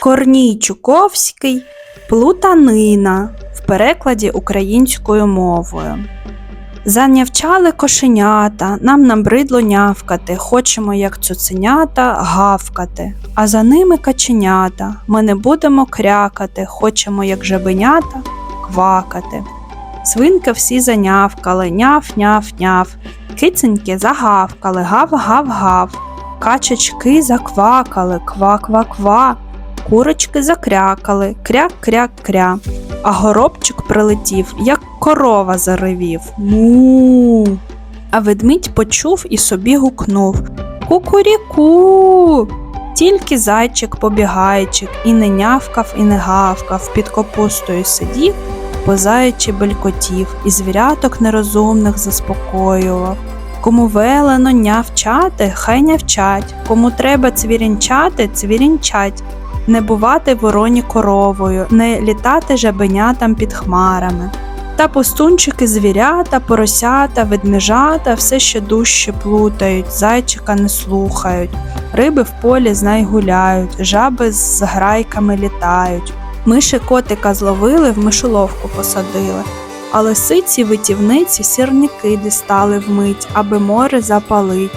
Корній Чуковський Плутанина в перекладі українською мовою. Занявчали кошенята, нам набридло нявкати, хочемо, як цуценята, гавкати, а за ними каченята, ми не будемо крякати, хочемо, як жабенята, квакати. Свинки всі занявкали, няв-няв-няв, киценьки загавкали, гав-гав-гав, качечки заквакали, ква-ква-ква, курочки закрякали, кряк-кряк-кря, а горобчик прилетів, як корова заревів. Му. А ведмідь почув і собі гукнув Кукуріку. Тільки зайчик побігайчик і не нявкав, і не гавкав, під капустою сидів, по заячі белькотів, і звіряток нерозумних заспокоював. Кому велено нявчати, хай нявчать, кому треба цвірінчати, цвірінчать, не бувати вороні коровою, не літати жабенятам під хмарами. Та пустунчики звірята, поросята, ведмежата все ще дужче плутають, зайчика не слухають, риби в полі знай гуляють, жаби з грайками літають. Миші котика зловили, в мишоловку посадили. А лисиці витівниці сірники дістали вмить, аби море запалить.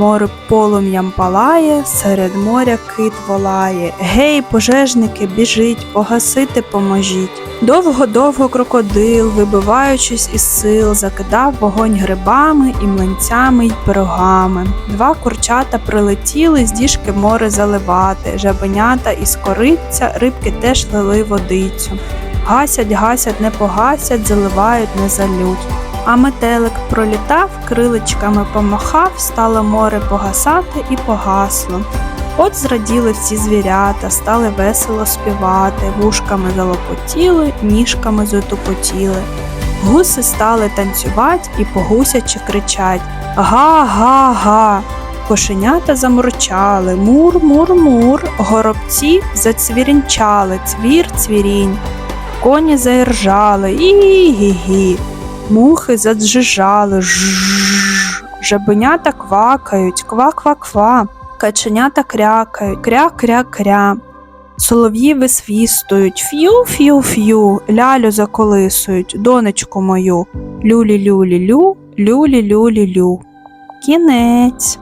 Море полум'ям палає, серед моря кит волає. Гей, пожежники, біжіть, погасити поможіть. Довго-довго крокодил, вибиваючись із сил, закидав вогонь грибами і млинцями й пирогами. Два курчата прилетіли з діжки море заливати, жабенята із кориця, рибки теж лили водицю. Гасять, гасять, не погасять, заливають, не залють. А метелик пролітав, криличками помахав, стало море погасати і погасло. От зраділи всі звірята, стали весело співати, вушками залопотіли, ніжками затупотіли. Гуси стали танцювати і погусячи кричать Га-га-га. Кошенята замурчали, мур-мур-мур, горобці зацвірінчали, цвір-цвірінь. Коні заіржали, і-гі-гі. Мухи заджижали, жжж. Жабенята квакають, ква-ква-ква. Каченята крякають, кря-кря-кря. Солов'ї висвістують, ф'ю-ф'ю-ф'ю, лялю заколисують, донечку мою. Люлі-люлі-лю, люлі-люлі-лю. Кінець.